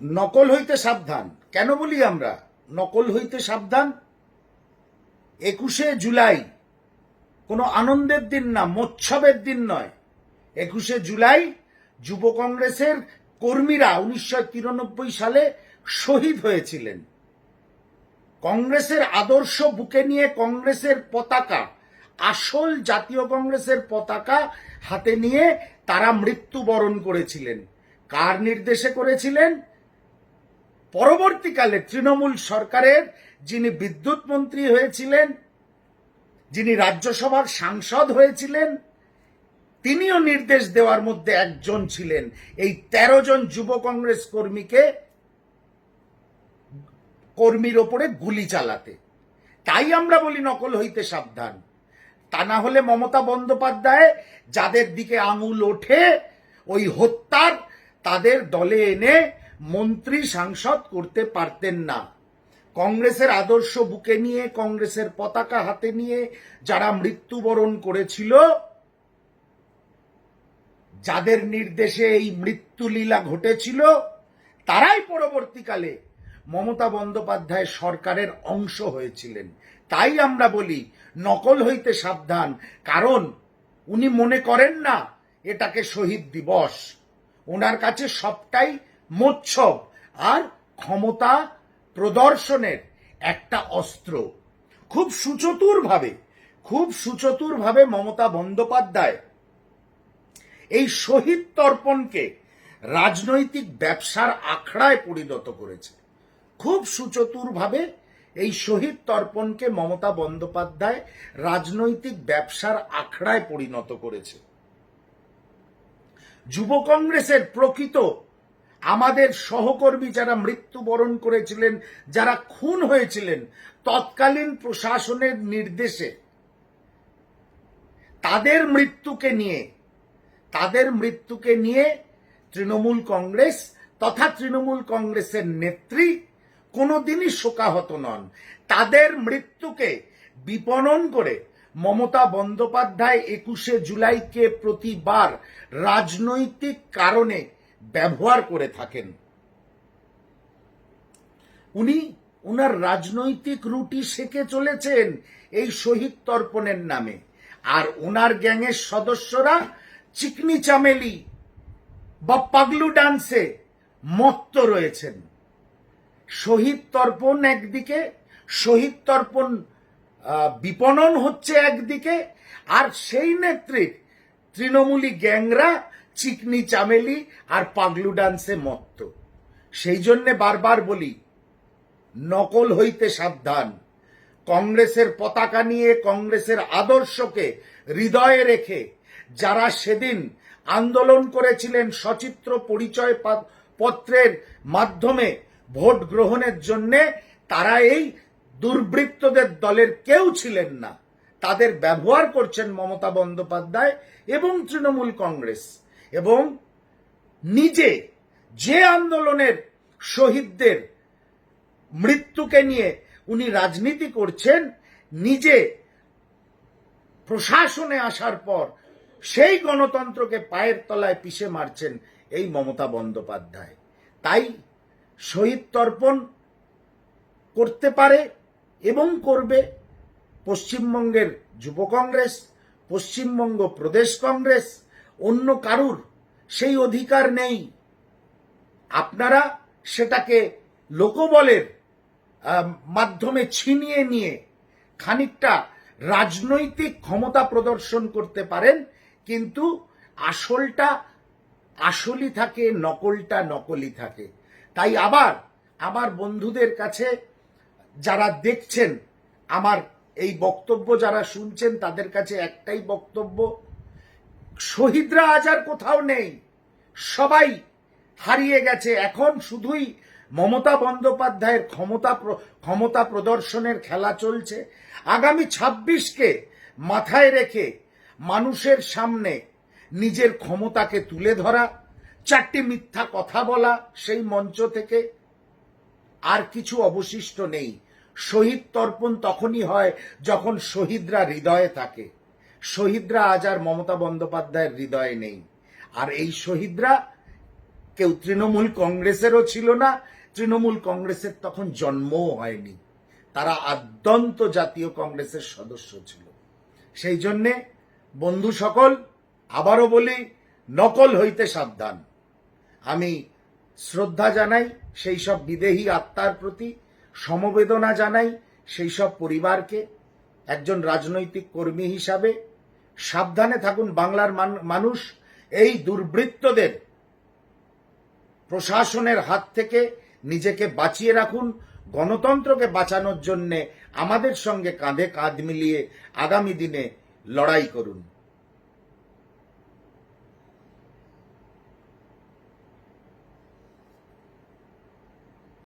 নকল হইতে সাবধান। কেন বলি আমরা? নকল হইতে সাবধান? একুশে জুলাই কোনো আনন্দের দিন না, মোৎসবের দিন নয়। একুশে জুলাই যুব কংগ্রেসের কর্মীরা উনিশশো তিরানব্বই সালে শহীদ হয়েছিলেন। কংগ্রেসের আদর্শ বুকে নিয়ে কংগ্রেসের পতাকা, আসল জাতীয় কংগ্রেসের পতাকা হাতে নিয়ে তারা মৃত্যুবরণ করেছিলেন। কার নির্দেশে করেছিলেন? পরবর্তীকালে তৃণমূল সরকারের যিনি বিদ্যুৎ মন্ত্রী হয়েছিলেন, যিনি রাজ্যসভার সাংসদ হয়েছিলেন, তিনিও নির্দেশ দেওয়ার মধ্যে একজন ছিলেন। এই তেরো জন যুব কংগ্রেস কর্মীকে, কর্মীর ওপরে গুলি চালাতে। তাই আমরা বলি নকল হইতে সাবধান। তা না হলে মমতা বন্দ্যোপাধ্যায় যাদের দিকে আঙুল ওঠে, ওই হত্যার তাদের দলে এনে মন্ত্রী সাংসদ করতে পারতেন না। কংগ্রেসের আদর্শ বুকে নিয়ে, কংগ্রেসের পতাকা হাতে নিয়ে যারা মৃত্যুবরণ করেছিল, যাদের নির্দেশে এই মৃত্যুলীলা ঘটেছিল, তারাই পরবর্তীকালে মমতা বন্দ্যোপাধ্যায় সরকারের অংশ হয়েছিলেন। তাই আমরা বলি, নকল হইতে সাবধান, কারণ উনি মনে করেন না, এটাকে শহীদ দিবস। ওনার কাছে সবটাই মোচ্ছব আর ক্ষমতা প্রদর্শনের একটা অস্ত্র। খুব সুচতুরভাবে খুব সুচতুরভাবে মমতা বন্দ্যোপাধ্যায় এই শহীদ তর্পণকে রাজনৈতিক ব্যবসার আখড়ায় পরিণত করেছে। খুব সুচতুরভাবে এই শহীদ তর্পণকে মমতা বন্দ্যোপাধ্যায় রাজনৈতিক ব্যবসার আখড়ায় পরিণত করেছে। যুব কংগ্রেসের প্রকৃত আমাদের সহকর্মী যারা মৃত্যুবরণ করেছিলেন, যারা খুন হয়েছিলেন, তৎকালীন প্রশাসনের নির্দেশে তাদের মৃত্যুকে নিয়ে, তাদের মৃত্যুকে নিয়ে তৃণমূল কংগ্রেস তথা তৃণমূল কংগ্রেসের নেত্রী কোনোদিনই শোকাহত নন। তাদের মৃত্যুকে বিপণন করে মমতা বন্দ্যোপাধ্যায় একুশে জুলাইকে প্রতিবার রাজনৈতিক কারণে ব্যবহার করে থাকেন। উনি উনার রাজনৈতিক রুটি সেকে চলেছেন এই শহীদ তর্পণের নামে। আর ওনার গ্যাংয়ের সদস্যরা চিকনি চামেলি বা পাগলু ডান্সে মত্ত রয়েছেন। শহীদ তর্পণ একদিকে, শহীদ তর্পণ বিপণন হচ্ছে একদিকে, আর সেই নেত্রীর তৃণমূলী গ্যাংরা চিকনি চামেলি আর পাগলু ডান্সে মত্ত। সেই জন্যে বারবার বলি, নকল হইতে সাবধান। কংগ্রেসের পতাকা নিয়ে কংগ্রেসের আদর্শকে হৃদয়ে রেখে যারা সেদিন আন্দোলন করেছিলেন সচিত্র পরিচয় পত্রের মাধ্যমে ভোট গ্রহণের জন্য, তারা এই দুর্বৃত্তদের দলের কেউ ছিলেন না। তাদের ব্যবহার করছেন মমতা বন্দ্যোপাধ্যায় এবং তৃণমূল কংগ্রেস। এবং নিজে যে আন্দোলনের শহীদদের মৃত্যুকে নিয়ে উনি রাজনীতি করছেন, নিজে প্রশাসনে আসার পর সেই গণতন্ত্রকে পায়ের তলায় পিষে মারছেন এই মমতা বন্দ্যোপাধ্যায়। তাই শহীদ তর্পণ করতে পারে এবং করবে পশ্চিমবঙ্গের যুব কংগ্রেস, পশ্চিমবঙ্গ প্রদেশ কংগ্রেস অন্য কারুর সেই অধিকার নেই। আপনারা সেটাকে লোকবলের মাধ্যমে ছিনিয়ে নিয়ে খানিকটা রাজনৈতিক ক্ষমতা প্রদর্শন করতে পারেন, কিন্তু আসলটা আসলই থাকে, নকলটা নকলই থাকে। তাই আবার, আমার বন্ধুদের কাছে যারা দেখছেন, আমার এই বক্তব্য যারা শুনছেন, তাদের কাছে একটাই বক্তব্য শহীদরা আজ আর কোথাও নেই। সবাই হারিয়ে গেছে। এখন শুধুই মমতা বন্দ্যোপাধ্যায়ের ক্ষমতা ক্ষমতা প্রদর্শনের খেলা চলছে। আগামী ছাব্বিশকে মাথায় রেখে মানুষের সামনে নিজের ক্ষমতাকে তুলে ধরা, চারটি মিথ্যা কথা বলা সেই মঞ্চ থেকে আর কিছু অবশিষ্ট নেই। শহীদ তর্পণ তখনই হয় যখন শহীদরা হৃদয়ে থাকে। শহীদরা আজ আর মমতা বন্দ্যোপাধ্যায়ের হৃদয়ে নেই। আর এই শহীদরা কেউ তৃণমূল কংগ্রেসেরও ছিল না, তৃণমূল কংগ্রেসের তখন জন্মও হয়নি। তারা আদ্যন্ত জাতীয় কংগ্রেসের সদস্য ছিল। সেই জন্যে বন্ধু সকল, আবারও বলি, নকল হইতে সাবধান। আমি শ্রদ্ধা জানাই সেই সব বিদেহী আত্মার প্রতি, সমবেদনা জানাই সেই সব পরিবারকে একজন রাজনৈতিক কর্মী হিসাবে সাবধানে থাকুন বাংলার মান- মানুষ। এই দুর্বৃত্তদের প্রশাসনের হাত থেকে নিজেকে বাঁচিয়ে রাখুন, গণতন্ত্রকে বাঁচানোর জন্যে আমাদের সঙ্গে কাঁধে কাঁধ মিলিয়ে আগামী দিনে লড়াই করুন।